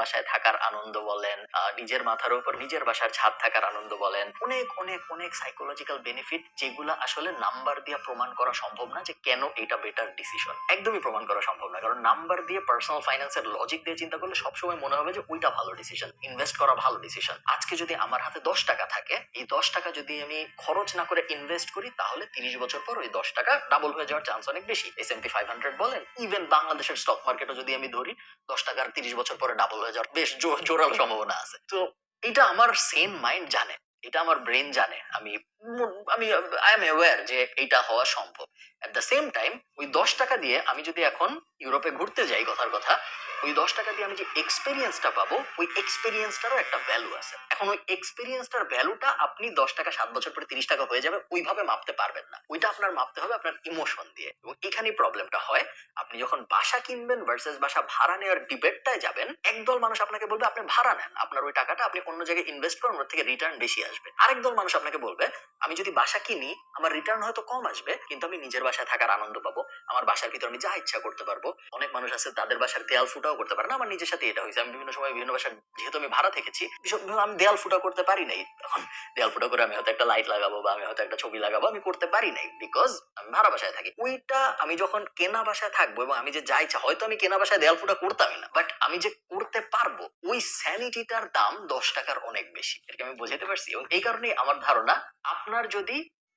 বাসায় থাকার আনন্দ বলেন নিজের মাথার উপর নিজের বাসার ছাদ থাকার আনন্দ বলেন, অনেক অনেক অনেক সাইকোলজিক্যাল বেনিফিট যেগুলো আসলে নাম্বার দিয়ে প্রমাণ করা সম্ভব না যে কেন এটা বেটার ডিসিশন একদমই প্রমাণ করা সম্ভব না, কারণ নাম্বার দিয়ে পার্সোনাল ফাইন্যান্সের লজিক দিয়ে চিন্তা করলে সবসময় মনে হবে যে ওইটা ভালো ডিসিশন ইনভেস্ট করা ভালো ডিসিশন আজকে যদি আমার হাতে দশ টাকা থাকে, এই দশ টাকা যদি আমি খরচ না করে ইনভেস্ট করি, তাহলে তিরিশ বছর পর ওই দশ টাকা ডাবল হয়ে যাওয়ার চান্স অনেক বেশি। S M P five hundred বলেন ইভেন বাংলাদেশের স্টক মার্কেটও যদি আমি ধরি, দশ টাকার তিরিশ বছর পরে ডাবল হয়ে যাওয়ার বেশ জোরাল সম্ভাবনা আছে। তো এটা আমার সেম মাইন্ড জানে। এটা আমার ব্রেন জানে। আমি আমি আই এম অ্যাওয়ার যে এটা হওয়া সম্ভব। অ্যাট দ্য সেম টাইম ওই দশ টাকা দিয়ে আমি যদি এখন ইউরোপে ঘুরতে যাই, কথার কথা, ওই দশ টাকা দিয়ে আমি যে এক্সপিরিয়েন্সটা পাবো, ওই এক্সপিরিয়েন্সটারও একটা ভ্যালু আছে। এখন ওই এক্সপিরিয়েন্সটার ভ্যালুটা আপনি দশ টাকা, সাত বছর পরে তিরিশ টাকা হয়ে যাবে, ওইভাবে মাপতে পারবেন না। ওইটা আপনার মাপতে হবে আপনার ইমোশন দিয়ে। এবং এখানেই প্রবলেমটা হয়, আপনি যখন বাসা কিনবেন ভার্সেস বাসা ভাড়া নেওয়ার ডিবেটটায় যাবেন, একদল মানুষ আপনাকে বলবে, আপনি ভাড়া নেন, আপনার ওই টাকাটা আপনি অন্য জায়গায় ইনভেস্ট করেন, ওর থেকে রিটার্ন বেশি আসবে। আরেক দল মানুষ আপনাকে বলবে, আমি যদি বাসা কিনি, আমার রিটার্ন হয়তো কম আসবে, কিন্তু আমি নিজের বাসায় থাকার আনন্দ পাবো, আমার বাসার ভিতর আমি যা ইচ্ছা করতে পারব। অনেক মানুষ আছে, তাদের বাসার দেয়াল ফুটাও করতে পারে না, আমার নিজের সাথে এটা হয়েছে। আমি বিভিন্ন সময় বিভিন্ন বাসার, যেহেতু আমি ভাড়া থেকেছি আমি দেয়াল ফুটা করতে পারি নাই। এখন দেয়াল ফুটা করে আমি হয়তো একটা লাইট লাগাবো বা আমি হয়তো একটা ছবি লাগাবো, আমি করতে পারি নাই বিকজ আমি ভাড়া বাসায় থাকি। ওইটা আমি যখন কেনা বাসায় থাকব এবং আমি যে যা ইচ্ছা, হয়তো আমি কেনা বাসায় দেয়াল ফুটা করতামই না বাট আমি যে করতে পারব, ওই স্যানিটিটার দাম দশ টাকার অনেক বেশি। আমি বোঝাতে পারছি? এবং এই কারণেই আমার ধারণা, আপনার যদি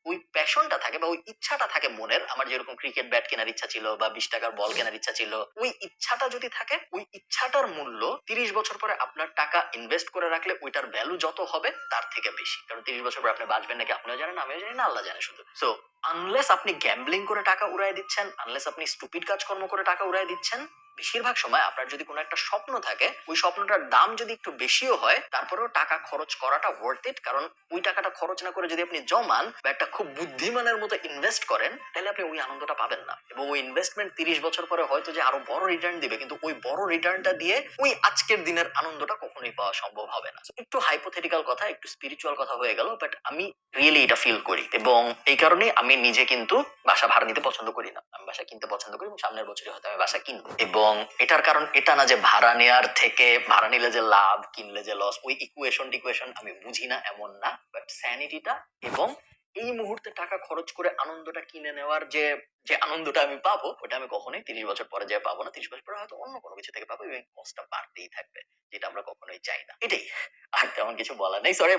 ওই প্যাশনটা থাকে বা ওই ইচ্ছাটা থাকে মনের। আমার যেরকম ক্রিকেট ব্যাট কেনার ইচ্ছা ছিল বা বিশ টাকার বল কেনার ইচ্ছা ছিল, ওই ইচ্ছাটা যদি থাকে, ওই ইচ্ছাটার মূল্য তিরিশ বছর পরে আপনার টাকা ইনভেস্ট করে রাখলে ওইটার ভ্যালু যত হবে, তার থেকে বেশি। কারণ তিরিশ বছর পরে আপনি বাঁচবেন নাকি আপনিও জানেন, আমিও জানি না, আল্লাহ জানে শুধু। সো আনলেস আপনি গ্যাম্বলিং করে টাকা উড়াই দিচ্ছেন আনলেস আপনি স্টুপিড কাজকর্ম করে টাকা উড়াই দিচ্ছেন বেশিরভাগ সময় আপনার যদি কোনো একটা স্বপ্ন থাকে, ওই স্বপ্নটার দাম যদি একটু বেশিও হয়, তারপরেও টাকা খরচ করাটা ওয়ার্থ ইট কারণ ওই টাকাটা খরচ না করে যদি আপনি জমান বা একটা খুব বুদ্ধিমানের মতো ইনভেস্ট করেন, তাহলে আপনি ওই আনন্দটা পাবেন না। এবং ওই ইনভেস্টমেন্ট তিরিশ বছর পরে হয়তো যে আরও বড় রিটার্ন দিবে, কিন্তু ওই বড় রিটার্নটা দিয়ে ওই আজকের দিনের আনন্দটা কখনোই পাওয়া সম্ভব হবে না। একটু হাইপোথেটিক্যাল কথা, একটু স্পিরিচুয়াল কথা হয়ে গেল বাট আমি রিয়েলি এটা ফিল করি। এবং এই কারণে আমি নিজে কিন্তু বাসা ভাড়া নিতে পছন্দ করি না। আমি বাসা কিনতে পছন্দ করি এবং সামনের বছরে হয়তো আমি বাসা কিনবো। এবং এটার কারণ এটা না যে ভাড়া নেওয়ার থেকে, ভাড়া নিলে যে লাভ, কিনলে যে লস ওই ইকুয়েশন টিকুয়েশন আমি বুঝি না, এমন না বাট স্যানিটিটা এবং এই মুহূর্তে টাকা খরচ করে আনন্দটা কিনে নেওয়ার যে যে আনন্দটা আমি পাবো, ওটা আমি কখনোই তিরিশ বছর পরে যে পাবো না, তিরিশ বছর পরে হয়তো অন্য কোনো কিছু থেকে পাবো এবং কষ্টটা বাড়তেই থাকবে, যেটা আমরা কখনোই চাই না। এটাই, আর তেমন কিছু বলার নেই সরি